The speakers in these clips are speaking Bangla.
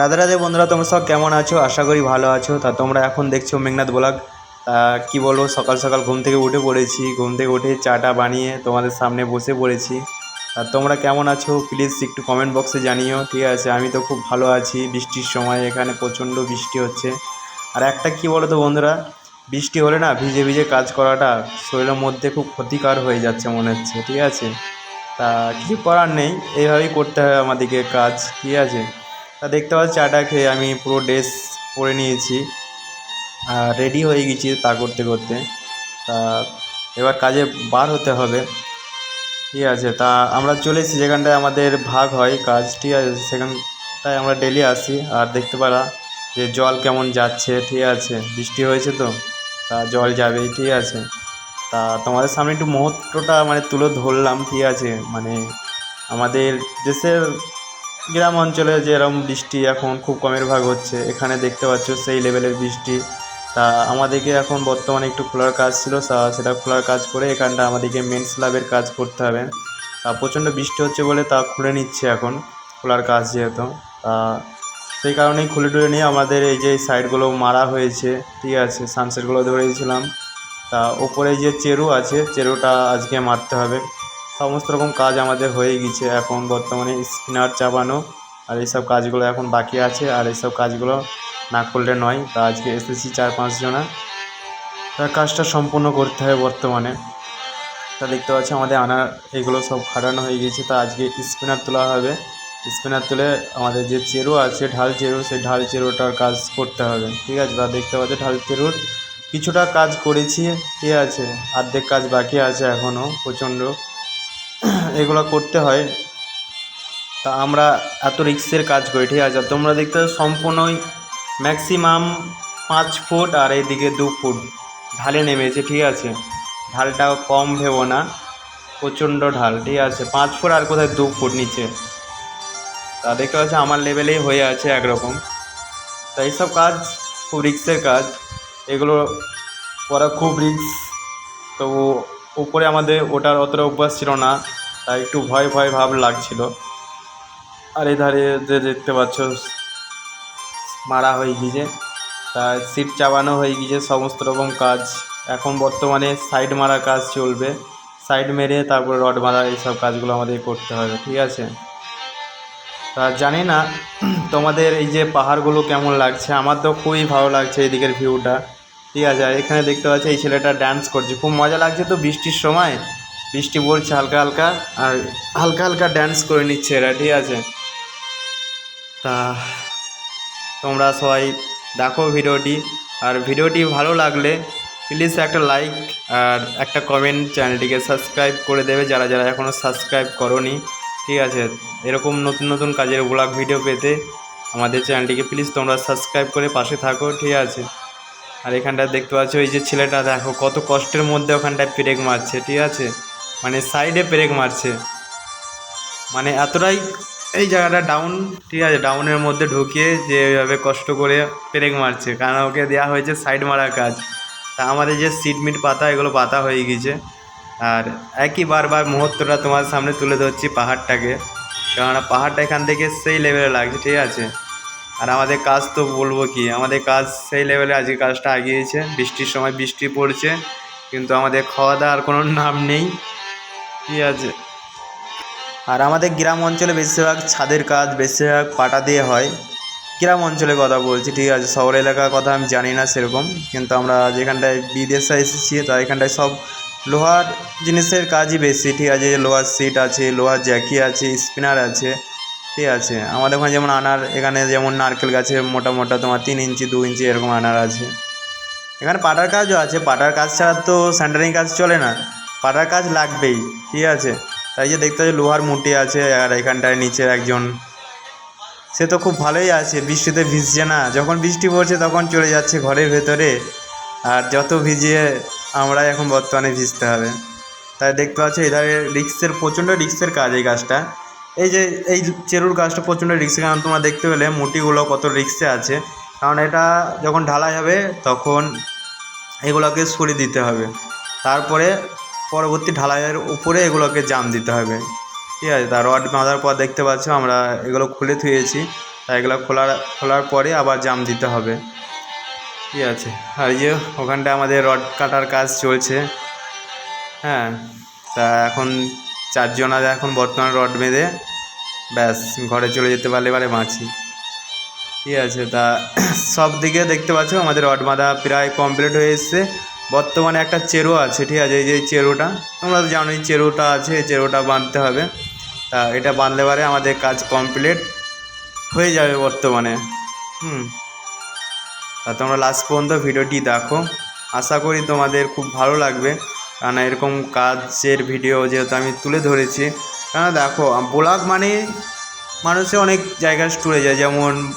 রাধে রাধে বন্ধুরা, তোমরা সব কেমন আছো? আশা করি ভালো আছো। তা তোমরা এখন দেখছ মেঘনাথ ব্লগ। কী বলব, সকাল সকাল ঘুম থেকে উঠে পড়েছি। ঘুম থেকে উঠে চাটা বানিয়ে তোমাদের সামনে বসে পড়েছি। আর তোমরা কেমন আছো? প্লিজ একটু কমেন্ট বক্সে জানিও, ঠিক আছে? আমি তো খুব ভালো আছি। বৃষ্টির সময় এখানে প্রচণ্ড বৃষ্টি হচ্ছে। আর একটা কী বলো তো বন্ধুরা, বৃষ্টি হলে না ভিজে ভিজে কাজ করাটা শরীরের মধ্যে খুব ক্ষতিকর হয়ে যাচ্ছে মনে হচ্ছে, ঠিক আছে? তা কিছু করার নেই। এইভাবেই করতে হবে আমাদেরকে কাজ, ঠিক আছে? তা দেখতে পাচ্ছি, চাটা খেয়ে আমি পুরো ড্রেস পরে নিয়েছি। আর রেডি হয়ে গেছি তা করতে করতে। তা এবার কাজে বার হতে হবে। ঠিক আছে, তা আমরা চলে এসেছি, যেখানটায় আমাদের ভাগ হয় কাজ। ঠিক আছে, সেখানটায় আমরা ডেলি আসি। আর দেখতে পারা যে জল কেমন যাচ্ছে, ঠিক আছে। বৃষ্টি হয়েছে তো, তা জল যাবেই, ঠিক আছে। তা তোমাদের সামনে একটু মুহূর্তটা মানে তুলে ধরলাম, ঠিক আছে। মানে আমাদের দেশের গ্রাম অঞ্চলে যেরকম বৃষ্টি এখন খুব কমের ভাগ হচ্ছে, এখানে দেখতে পাচ্ছ সেই লেভেলের বৃষ্টি। তা আমাদেরকে এখন বর্তমানে একটু খোলার কাজ ছিল সেটা খোলার কাজ করে এখানটা আমাদেরকে মেন স্ল্যাবের কাজ করতে হবে। তা প্রচণ্ড বৃষ্টি হচ্ছে বলে তা খুলে নিচ্ছে এখন, খোলার কাজ যেহেতু। তা সেই কারণেই খুলে টুলে নিয়ে আমাদের এই যে সাইডগুলো মারা হয়েছে, ঠিক আছে সানসেটগুলো ধরেছিলাম। তা ওপরে যে চেরু আছে, চেরুটা আজকে মারতে হবে। সমস্ত রকম কাজ আমাদের হয়ে গেছে। এখন বর্তমানে স্পিনার চাপানো, আর এইসব কাজগুলো এখন বাকি আছে, আর এইসব কাজগুলো না করলে নয়। তা আজকে এসেছি চার পাঁচজনা তা কাজটা সম্পূর্ণ করতে হবে বর্তমানে। তা দেখতে পাচ্ছি আমাদের আনার এগুলো সব খাটানো হয়ে গেছে। তা আজকে স্পিনার তোলা হবে। স্পিনার তুলে আমাদের যে চেরু আছে, ঢাল চেরু, সেই ঢাল চেরুটার কাজ করতে হবে। ঠিক আছে? তা দেখতে পাচ্ছি ঢাল চেরুর কিছুটা কাজ করেছি। ঠিক আছে? অর্ধেক কাজ বাকি আছে এখনও প্রচণ্ড। এগুলো করতে হয়। তা আমরা এত রিক্সের কাজ করি, ঠিক আছে? তোমরা দেখতে সম্পূর্ণই ম্যাক্সিমাম পাঁচ ফুট আর এইদিকে দু ফুট। ঢালে নেমেছে, ঠিক আছে? ঢালটাও কম ভেবো না। প্রচণ্ড ঢাল, ঠিক আছে? পাঁচ ফুট আর কোথায় দু ফুট নিচে? তা দেখতে পাচ্ছ আমার লেভেলেই হয়ে আছে একরকম। তা এইসব কাজ, খুব রিক্সের কাজ। এগুলো করা খুব রিক্স। তো উপরে আমাদের ওটার অতটা অভ্যাস ছিল না। তাই একটু ভয় ভয় ভাব লাগছিল। আর এধারে যে দেখতে পাচ্ছ, মারা হয়ে গিয়েছে। তা সিট চাপানো হয়ে গিয়েছে, সমস্ত রকম কাজ। এখন বর্তমানে সাইড মারা কাজ চলবে। সাইড মেরে তারপরে রড মারা, এইসব কাজগুলো আমাদের করতে হবে, ঠিক আছে? তা জানি না, তোমাদের এই যে পাহাড়গুলো কেমন লাগছে? আমার তো খুবই ভালো লাগছে এদিকের ভিউটা ঠিক আছে এখানে দেখতে পাচ্ছি, এই ছেলেটা ডান্স করছে। খুব মজা লাগছে তো বৃষ্টির সময়? বৃষ্টি পড়ছে হালকা হালকা, আর হালকা হালকা ড্যান্স করে নিচ্ছে এরা, ঠিক আছে? তা তোমরা সবাই দেখো ভিডিওটি, আর ভিডিওটি ভালো লাগলে প্লিজ একটা লাইক আর একটা কমেন্ট চ্যানেলটিকে সাবস্ক্রাইব করে দেবে যারা যারা এখনও সাবস্ক্রাইব করনি, ঠিক আছে? এরকম নতুন নতুন কাজের ব্লগ ভিডিও পেতে আমাদের চ্যানেলটিকে প্লিজ তোমরা সাবস্ক্রাইব করে পাশে থাকো, ঠিক আছে? আর এখানটায় দেখতে পাচ্ছ ওই যে ছেলেটা, দেখো কত কষ্টের মধ্যে ওখানটায় পেরেক মারছে, ঠিক আছে? মানে সাইডে ব্রেক মারছে। মানে এতটাই এই জায়গাটা ডাউন ঠিক আছে ডাউনের মধ্যে ঢুকিয়ে যে এভাবে কষ্ট করে পেরেক মারছে। কারণ ওকে দেওয়া হয়েছে সাইড মারার কাজ। তা আমাদের যে সিট মিট পাতা, এগুলো পাতা হয়ে গিয়েছে। আর একই বারবার মুহূর্তটা তোমার সামনে তুলে ধরছি পাহাড়টাকে। কেননা পাহাড়টা এখান থেকে সেই লেভেলে লাগছে, ঠিক আছে? আর আমাদের কাজ তো বলব কি, আমাদের কাজ সেই লেভেলে আজকে কাজটা আগিয়েছে। বৃষ্টির সময় বৃষ্টি পড়ছে, কিন্তু আমাদের খাওয়া দাওয়ার কোনো নাম নেই। আছে? আর আমাদের গ্রাম অঞ্চলে বেশিরভাগ ছাদের কাজ, বেশিরভাগ পাটা দিয়ে হয়। গ্রাম অঞ্চলের কথা বলছি, ঠিক আছে, শহর এলাকার কথা আমি জানি না সেরকম, কিন্তু আমরা যেখানটায় বিদেশে এসেছি, তা এখানটায় সব লোহার জিনিসের কাজই বেশি, ঠিক আছে লোহার সিট আছে, লোহার জ্যাকি আছে, স্পিনার আছে, ঠিক আছে। আমাদের ওখানে যেমন আনার, এখানে যেমন নারকেল গাছের মোটা মোটা তোমার তিন ইঞ্চি, দু ইঞ্চি এরকম আনার আছে। এখানে পাটার কাজও আছে, পাটার কাজ ছাড়া তো স্যান্টারিং কাজ চলে না। পাটার কাজ লাগবেই, ঠিক আছে? তাই যে দেখতে পাচ্ছি লোহার মুটি আছে আর এখানটায় নিচে একজন। সে তো খুব ভালোই আছে, বৃষ্টিতে ভিজছে না। যখন বৃষ্টি পড়ছে তখন চলে যাচ্ছে ঘরের ভেতরে। আর যত ভিজিয়ে আমরা এখন বর্তমানে ভিজতে হবে। তাই দেখতে পাচ্ছি এধারে রিক্সের, প্রচণ্ড রিক্সের কাজ এই গাছটা। এই যে, এই চেরুর গাছটা প্রচণ্ড রিক্সের কারণ তোমরা দেখতে পেলে মুটিগুলো কত রিক্সে আছে। কারণ এটা যখন ঢালাই হবে তখন এগুলোকে সরিয়ে দিতে হবে। তারপরে পরবর্তী ঢালাইয়ের উপরে এগুলোকে জাম দিতে হবে। ঠিক আছে, তা রড বাঁধার পর দেখতে পাচ্ছ আমরা এগুলো খুলে থুয়েছি। তা এগুলো খোলার খোলার পরে আবার জাম দিতে হবে। ঠিক আছে, আর যে ওখানটা আমাদের রড কাটার কাজ চলছে। হ্যাঁ তা এখন চারজন আজ এখন বর্তমানে রড বেঁধে ব্যাস ঘরে চলে যেতে পারলে এবারে বাঁচি। ঠিক আছে, তা সব দিকে দেখতে পাচ্ছ আমাদের রড বাঁধা প্রায় কমপ্লিট হয়ে এসছে। বর্তমানে একটা চেরো আছে, ঠিক আছে? এই যে চেরোটা, তোমরা তো জানোই চেরোটা আছে চেরোটা বাঁধতে হবে। তা এটা বাঁধলে পারে আমাদের কাজ কমপ্লিট হয়ে যাবে বর্তমানে। হুম। তা তোমরা লাস্ট পর্যন্ত ভিডিওটি দেখো। আশা করি তোমাদের খুব ভালো লাগবে। কারণ এরকম কাজের ভিডিও যেহেতু আমি তুলে ধরেছি কেন দেখো, ব্লগ মানে মানুষে অনেক জায়গায় টুরে যায়। যেমন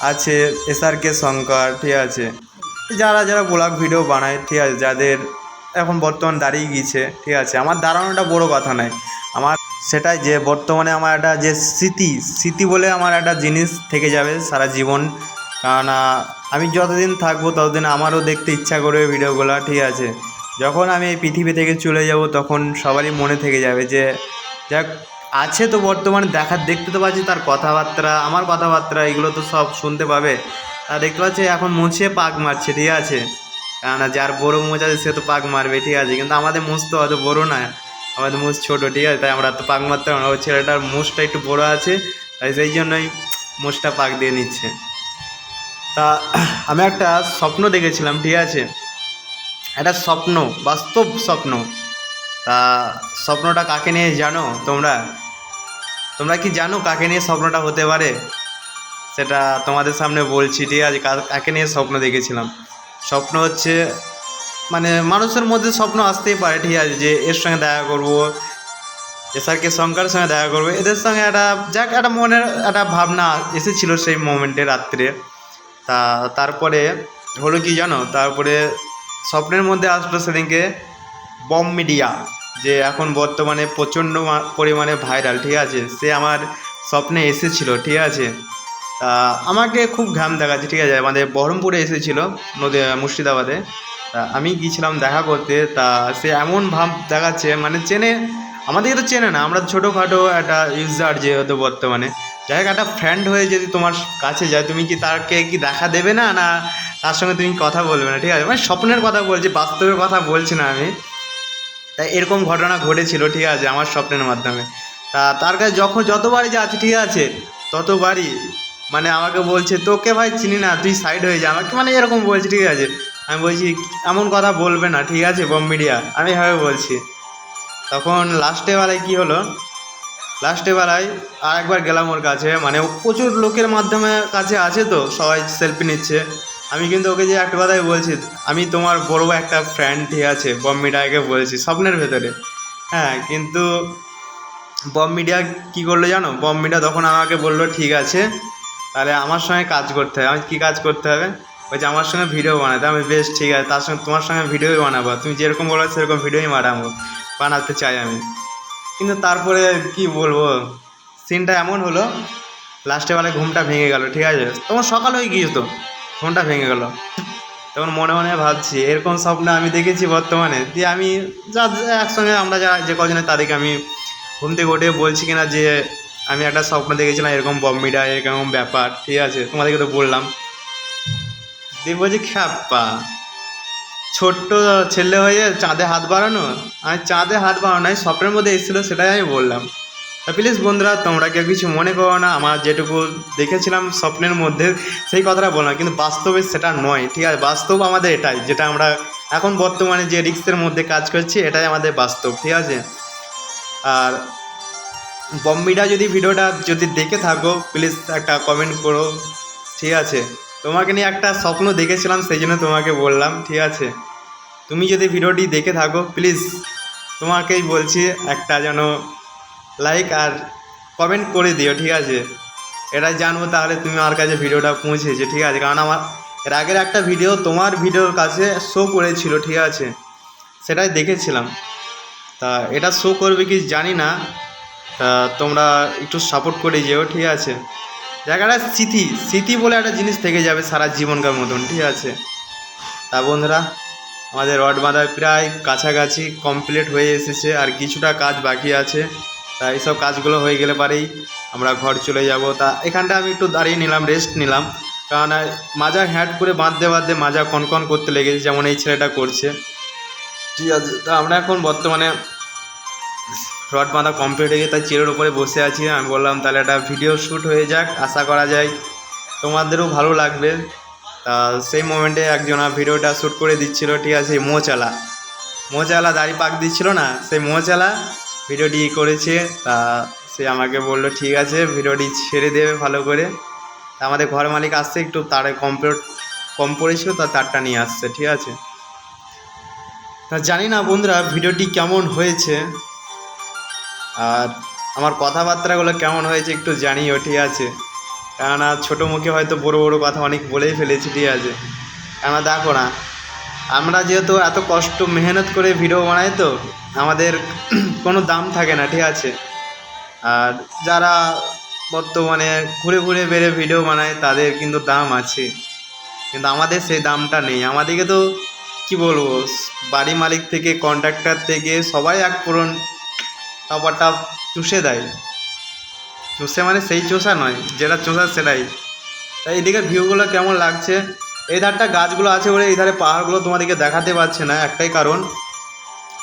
আছে এসআরকে শঙ্কর ঠিক আছে? যারা যারা ব্লগ ভিডিও বানায়, ঠিক আছে, যাদের এখন বর্তমান দাঁড়িয়ে গিয়েছে, ঠিক আছে, আমার দাঁড়ানোটা বড় কথা নয়। আমার সেটাই যে বর্তমানে আমার একটা যে স্মৃতি স্মৃতি বলে আমার একটা জিনিস থেকে যাবে সারা জীবন। কারণ আমি যতদিন থাকব ততদিন আমারও দেখতে ইচ্ছা করবে ভিডিওগুলো ঠিক আছে। যখন আমি এই পৃথিবী থেকে চলে যাব, তখন সবারই মনে থেকে যাবে যে, যাক, আছে তো বর্তমানে দেখার দেখতে তো পাচ্ছি তার কথাবার্তা, আমার কথাবার্তা, এগুলো তো সব শুনতে পাবে। তা দেখতে পাচ্ছি এখন মুছে পাক মারছে, ঠিক আছে? কেননা যার বড় মুছ আছে, সে তো পাক মারবে, ঠিক আছে? কিন্তু আমাদের মুছ তো অত বড় না আমাদের মুছ ছোটো, ঠিক আছে? তাই আমরা তো পাক মারতে পারব ওই ছেলেটার মুছটা একটু বড় আছে, তাই সেই জন্যই মুছটা পাক দিয়ে নিচ্ছে। তা আমি একটা স্বপ্ন দেখেছিলাম, ঠিক আছে? একটা স্বপ্ন, বাস্তব স্বপ্ন। তা স্বপ্নটা কাকে নিয়ে জানো তোমরা? তোমরা কি জানো কাকে নিয়ে স্বপ্নটা হতে পারে? সেটা তোমাদের সামনে বলছি, ঠিক আছে? কা- কাকে নিয়ে স্বপ্ন দেখেছিলাম। স্বপ্ন হচ্ছে মানে মানুষের মধ্যে স্বপ্ন আসতেই পারে, ঠিক আছে? যে এর সঙ্গে দেখা করব এসআরকে শঙ্করের সঙ্গে দেখা করব, এদের সঙ্গে একটা, যাক, একটা মনের একটা ভাবনা এসেছিল সেই মোমেন্টে রাত্রে। তা তারপরে হলো কি জানো? তারপরে স্বপ্নের মধ্যে আসলো সেদিনকে বম মিডিয়া, যে এখন বর্তমানে প্রচণ্ড পরিমাণে ভাইরাল, ঠিক আছে? সে আমার স্বপ্নে এসেছিল, ঠিক আছে? তা আমাকে খুব ঘাম দেখাচ্ছে, ঠিক আছে? আমাদের বহরমপুরে এসেছিল, নদী মুর্শিদাবাদে। তা আমি গিয়েছিলাম দেখা করতে, তা সে এমন ভাব দেখাচ্ছে মানে চেনে, আমাদেরকে তো চেনে না, আমরা ছোটোখাটো একটা ইউজার যেহেতু বর্তমানে। যাই হোক, একটা ফ্রেন্ড হয়ে যদি তোমার কাছে যায়, তুমি কি তাকে কি দেখা দেবে না? না, তার সঙ্গে তুমি কথা বলবে না, ঠিক আছে? মানে স্বপ্নের কথা বলছি, বাস্তবের কথা বলছি না আমি। তাই এরকম ঘটনা ঘটেছিল, ঠিক আছে, আমার স্বপ্নের মাধ্যমে। তা তার কাছে যখন যতবারই যাচ্ছে, ঠিক আছে, ততবারই মানে আমাকে বলছে, তোকে ভাই চিনি না, তুই সাইড হয়ে যা। আমাকে মানে এরকম বলছে, ঠিক আছে। আমি বলছি, এমন কথা বলবে না, ঠিক আছে, বম মিডিয়া। আমি এভাবে বলছি। তখন লাস্টে বেলায় কী হলো? লাস্টে বেলায় আর একবার গেলাম ওর কাছে মানে প্রচুর লোকের মাধ্যমে কাছে আছে তো, সবাই সেলফি নিচ্ছে। আমি কিন্তু ওকে যে একটা কথাই বলছি, আমি তোমার বড় একটা ফ্রেন্ড ঠিক আছে, বম মিডিয়াকে বলছি, স্বপ্নের ভেতরে। হ্যাঁ কিন্তু বম মিডিয়া কী করল জানো? বম মিডিয়া তখন আমাকে বলল, ঠিক আছে তাহলে আমার সঙ্গে কাজ করতে হবে। আমি কী কাজ করতে হবে? বলছে, আমার সঙ্গে ভিডিও বানাতে। আমি বেশ, ঠিক আছে, তার সঙ্গে তোমার সঙ্গে ভিডিওই বানাবো। তুমি যেরকম বলো সেরকম ভিডিওই বানাবো। বানাতে চাই আমি। কিন্তু তারপরে কি বলব? সিনটা এমন হলো লাস্টে বেলায় ঘুমটা ভেঙে গেল, ঠিক আছে? তখন সকাল হয়ে গিয়েছে তো, ঘুমটা ভেঙে গেল। তখন মনে মনে ভাবছি, এরকম স্বপ্ন আমি দেখেছি বর্তমানে দিয়ে আমি যা, একসঙ্গে আমরা যা যে কজনে তাদেরকে আমি ঘুম থেকে উঠে বলছি কিনা যে আমি একটা স্বপ্ন দেখেছিলাম, এরকম বম্বিটা এরকম ব্যাপার, ঠিক আছে? তোমাদেরকে তো বললাম। দিয়ে বলছি খ্যাপা ছোট্ট ছেলে হয়ে চাঁদে হাত বাড়ানো? আমি চাঁদে হাত বাড়ানো স্বপ্নের মধ্যে এসেছিল সেটাই আমি বললাম। তা প্লিজ বন্ধুরা, তোমরা কেউ কিছু মনে করো না, আমার যেটুকু দেখেছিলাম স্বপ্নের মধ্যে, সেই কথাটা বললাম, কিন্তু বাস্তবে সেটা নয়, ঠিক আছে? বাস্তব আমাদের এটাই, যেটা আমরা এখন বর্তমানে যে রিক্সের মধ্যে কাজ করছি, এটাই আমাদের বাস্তব, ঠিক আছে? আর বম্বিটা যদি ভিডিওটা যদি দেখে থাকো প্লিজ একটা কমেন্ট করো। ঠিক আছে? তোমাকে নিয়ে একটা স্বপ্ন দেখেছিলাম, সেই জন্য তোমাকে বললাম, ঠিক আছে? তুমি যদি ভিডিওটি দেখে থাকো প্লিজ তোমাকেই বলছি একটা যেন লাইক আর কমেন্ট করে দিও, ঠিক আছে? এটাই জানব তাহলে তুমি আমার কাছে ভিডিওটা পৌঁছেছে, ঠিক আছে? কারণ আমার এর আগের একটা ভিডিও তোমার ভিডিওর কাছে শো করেছিল, ঠিক আছে? সেটাই দেখেছিলাম। তা এটা শো করবে কি জানি না। তোমরা একটু সাপোর্ট করে যেও, ঠিক আছে? জায়গাটা স্মৃতি স্মৃতি বলে একটা জিনিস থেকে যাবে সারা জীবনকার মতন, ঠিক আছে? তা বন্ধুরা, আমাদের রড বাঁধা প্রায় কাছাকাছি কমপ্লিট হয়ে এসেছে, আর কিছুটা কাজ বাকি আছে। তা এইসব কাজগুলো হয়ে গেলে পারেই আমরা ঘর চলে যাব। তা এখানটা আমি একটু দাঁড়িয়ে নিলাম রেস্ট নিলাম। কারণ মাজা হ্যাট করে বাঁধতে বাঁধতে মাজা কনকন করতে লেগেছে, যেমন এই ছেলেটা করছে। ঠিক আছে, তা আমরা এখন বর্তমানে রড বাঁধা কমপ্লিট হয়ে গিয়ে তাই চেয়ারের উপরে বসে আছি আমি বললাম, তাহলে একটা ভিডিও শ্যুট হয়ে যাক, আশা করা যায়। তোমাদেরও ভালো লাগবে। তা সেই মোমেন্টে একজন ভিডিওটা শ্যুট করে দিচ্ছিল, ঠিক আছে মোচালা। মোচালা দাড়ি পাক দিচ্ছিল না, সেই মোচালা ভিডিওটি করেছে। তা সে আমাকে বলল, ঠিক আছে ভিডিওটি ছেড়ে দেবে ভালো করে। আমাদের ঘর মালিক আসছে, একটু তারে কমপ্লিট কম পড়েছিল, তা তারটা নিয়ে আসছে, ঠিক আছে। তা জানি না বন্ধুরা ভিডিওটি কেমন হয়েছে। আর আমার কথাবার্তাগুলো কেমন হয়েছে একটু জানিও, ঠিক আছে? কেননা ছোটো মুখে হয়তো বড় বড় কথা অনেক বলেই ফেলেছি, ঠিক আছে? কেননা দেখো না, আমরা যেহেতু এত কষ্ট, মেহনত করে ভিডিও বানাই তো, আমাদের কোনো দাম থাকে না, ঠিক আছে? আর যারা বর্তমানে ঘুরে ঘুরে বেড়ে ভিডিও বানায়, তাদের কিন্তু দাম আছে। কিন্তু আমাদের সেই দামটা নেই। আমাদেরকে তো, কি বলব বাড়ি মালিক থেকে কন্ট্রাক্টর থেকে সবাই এক পূরণ টাপাটা চুষে দেয়। চুষে মানে সেই চোষা নয়, যেটা চোষা সেটাই তাই এদিকে ভিউগুলো কেমন লাগছে? এই ধারটা গাছগুলো আছে বলে এই ধারে পাহাড়গুলো তোমাদেরকে দেখাতে পারছে না, একটাই কারণ।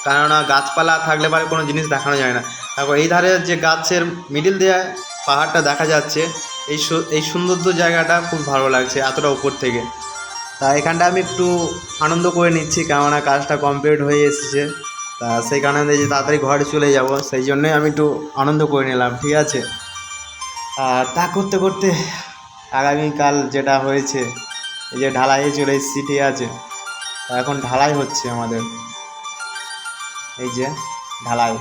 কেননা গাছপালা থাকলে পরে কোনো জিনিস দেখানো যায় না। তারপর এই ধারে যে গাছের মিডিল দিয়ে পাহাড়টা দেখা যাচ্ছে, এই এই সৌন্দর্য জায়গাটা খুব ভালো লাগছে এতটা উপর থেকে। তা এখানটা আমি একটু আনন্দ করে নিচ্ছি, কেননা কাজটা কমপ্লিট হয়ে এসেছে। তা সেই কারণে যে তাড়াতাড়ি ঘরে চলে যাব। সেই জন্যই আমি একটু আনন্দ করে নিলাম, ঠিক আছে? আর তা করতে করতে আগামীকাল যেটা হয়েছে, এই যে ঢালাইয়ে চলে এসেছি, ঠিক আছে? তা এখন ঢালাই হচ্ছে আমাদের। এই যে ঢালাই।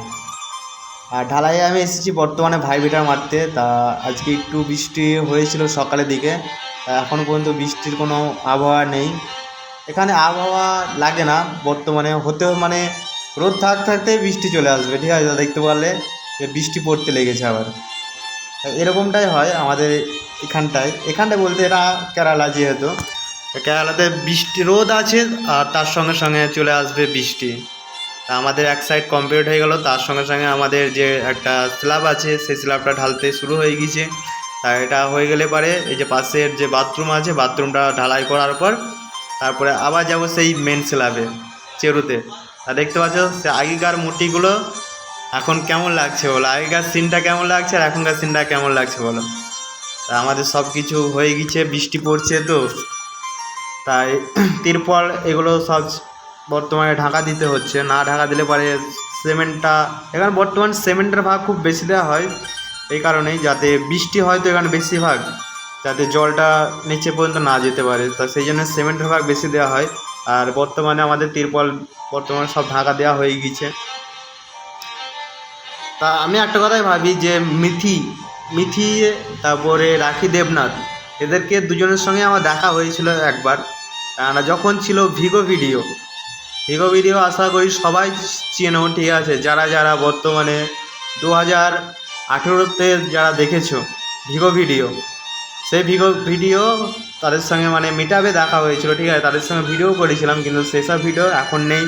আর ঢালাইয়ে আমি এসেছি বর্তমানে ভাইবিটার মারতে। তা আজকে একটু বৃষ্টি হয়েছিল সকালের দিকে। তা এখন পর্যন্ত বৃষ্টির কোনো আবহাওয়া নেই। এখানে আবহাওয়া লাগে না, বর্তমানে। হতেও মানে রোদ থাক থাকতে বৃষ্টি চলে আসবে, ঠিক আছে? দেখতে পারলে বৃষ্টি পড়তে লেগেছে আবার। এরকমটাই হয় আমাদের এখানটায়। এখানটায় বলতে এটা কেরালা যেহেতু। কেরালাতে বৃষ্টি, রোদ আছে আর তার সঙ্গে সঙ্গে চলে আসবে বৃষ্টি। তা আমাদের এক সাইড কমপ্লিট হয়ে গেল। তার সঙ্গে সঙ্গে আমাদের যে একটা স্ল্যাব আছে, সেই স্ল্যাবটা ঢালতে শুরু হয়ে গেছে তা এটা হয়ে গেলে পারে এই যে পাশের যে বাথরুম আছে বাথরুমটা ঢালাই করার পর তারপরে আবার যাব সেই মেন স্ল্যাবে চেরুতে। তা দেখতে পাচ্ছ, সে আগেকার মূর্তিগুলো এখন কেমন লাগছে বলো? আগেকার সিনটা কেমন লাগছে আর এখনকার সিনটা কেমন লাগছে বলো? তা আমাদের সব কিছু হয়ে গেছে, বৃষ্টি পড়ছে তো। তাই তিরপল এগুলো সব বর্তমানে ঢাকা দিতে হচ্ছে। না ঢাকা দিলে পরে সিমেন্টটা এখানে বর্তমান সিমেন্টের ভাগ খুব বেশি দেওয়া হয় এই কারণেই, যাতে বৃষ্টি হয় তো এখানে বেশিরভাগ, যাতে জলটা নিচে পর্যন্ত না যেতে পারে। তা সেই জন্য সিমেন্টের ভাগ বেশি দেওয়া হয়। আর বর্তমানে আমাদের তিরপল বর্তমানে সব ঢাকা দেওয়া হয়ে গিয়েছে। তা আমি একটা কথাই ভাবি যে মিথি মিথি, তারপরে রাখি দেবনাথ, এদেরকে দুজনের সঙ্গে আমার দেখা হয়েছিল একবার। কেননা যখন ছিল ভিগো ভিডিও ভিগো ভিডিও আশা করি সবাই চেনো, ঠিক আছে? যারা যারা বর্তমানে দু হাজার আঠেরোতে যারা দেখেছ ভিগো ভিডিও সেই ভিডিও তাদের সঙ্গে মানে মিটাবে দেখা হয়েছিল, ঠিক আছে? তাদের সঙ্গে ভিডিও করেছিলাম, কিন্তু সেসব ভিডিও এখন নেই।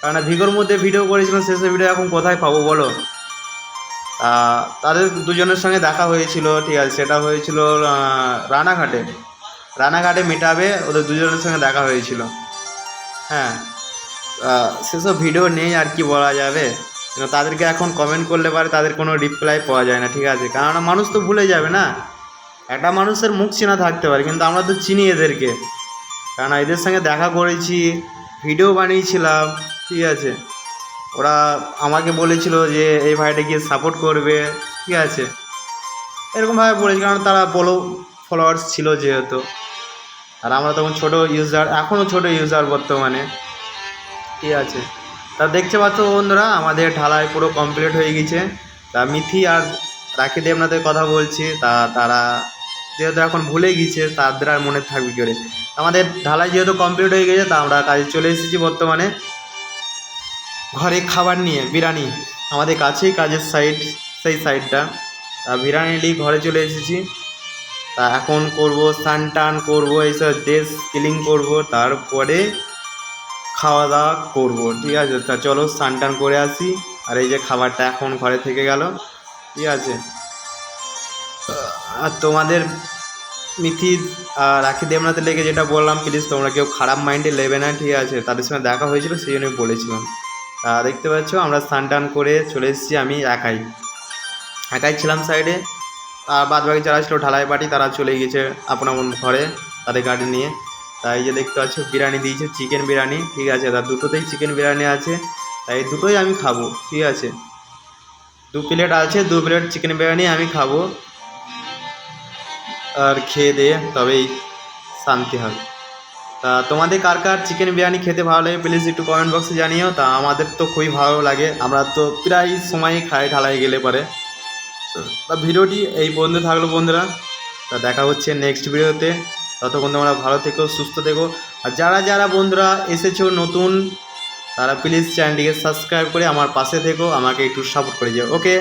কারণ ভিগোর মধ্যে ভিডিও করেছিলাম, সেসব ভিডিও এখন কোথায় পাবো বলো? তাদের দুজনের সঙ্গে দেখা হয়েছিল, ঠিক আছে? সেটা হয়েছিল রানাঘাটে। রানাঘাটে মিটাবে, ওদের দুজনের সঙ্গে দেখা হয়েছিল। হ্যাঁ সেসব ভিডিও নেই আর কি বলা যাবে। তাদেরকে এখন কমেন্ট করলে পারে, তাদের কোনো রিপ্লাই পাওয়া যায় না, ঠিক আছে? কারণ মানুষ তো ভুলে যাবে না। একটা মানুষের মুখ চেনা থাকতে পারে, কিন্তু আমরা তো চিনি এদেরকে। কারণ এদের সঙ্গে দেখা করেছি ভিডিও বানিয়েছিলাম, ঠিক আছে? ওরা আমাকে বলেছিল যে, এই ভাইটা গিয়ে সাপোর্ট করবে, ঠিক আছে? এরকমভাবে বলেছি, কারণ তারা বলো ফলোয়ার্স ছিল যেহেতু। আর আমরা তখন ছোটো ইউজার এখনও ছোটো ইউজার বর্তমানে, ঠিক আছে? তা দেখতে পাচ্ছ বন্ধুরা, আমাদের ঢালাই পুরো কমপ্লিট হয়ে গেছে। তা মিথি আর রাখি দেবনাথের কথা বলছি, তা তারা যেহেতু এখন ভুলে গিয়েছে তাদের আর মনে থাকবে করে? আমাদের ঢালাই যেহেতু কমপ্লিট হয়ে গেছে, তা আমরা কাজে চলে এসেছি বর্তমানে। ঘরে খাবার নিয়ে, বিরিয়ানি। আমাদের কাছেই কাজের সাইড সেই সাইডটা তা বিরিয়ানি নিয়ে ঘরে চলে এসেছি। তা এখন করব স্নান টান করব, এইসব ড্রেস ক্লিন করব, তারপরে খাওয়া দাওয়া করব। ঠিক আছে, তা চলো স্নান টান করে আসি। আর এই যে খাবারটা এখন ঘরে থেকে গেল। ঠিক আছে। আর তোমাদের মিথি আর রাখি দেবনাথের লেগে যেটা বললাম প্লিজ তোমরা কেউ খারাপ মাইন্ডে নেবে না, ঠিক আছে? তাদের সঙ্গে দেখা হয়েছিল, সেই জন্যই বলেছিলাম। তা দেখতে পাচ্ছ, আমরা স্নান টান করে চলে এসেছি আমি একাই। একাই ছিলাম সাইডে আর বাদ বাকি যারা ছিল, ঢালাই পার্টি তারা চলে গিয়েছে আপন আপন ঘরে, তাদের গাড়ি নিয়ে। তাই যে দেখতে পাচ্ছ, বিরিয়ানি দিয়েছে চিকেন বিরিয়ানি, ঠিক আছে? তার দুটোতেই চিকেন বিরিয়ানি আছে। তাই দুটোই আমি খাব, ঠিক আছে? দু প্লেট আছে, দু প্লেট চিকেন বিরিয়ানি আমি খাব। আর খেয়ে দিয়ে তবেই শান্তি হবে। তা তোমাদের কার কার চিকেন বিরিয়ানি খেতে ভালো লাগে প্লিজ একটু কমেন্ট বক্সে জানিও। তা আমাদের তো খুবই ভালো লাগে। আমরা তো প্রায় সময়ই খাই, ঢালাই গেলে পরে। তা ভিডিওটি এই পর্যন্ত থাকল বন্ধুরা। তা দেখা হচ্ছে নেক্সট ভিডিওতে। ততক্ষণ তোমরা ভালো থেকো, সুস্থ থেকো। আর যারা যারা বন্ধুরা এসেছ নতুন তারা প্লিজ চ্যানেলটিকে সাবস্ক্রাইব করে আমার পাশে থেকো আমাকে একটু সাপোর্ট করে যাও ওকে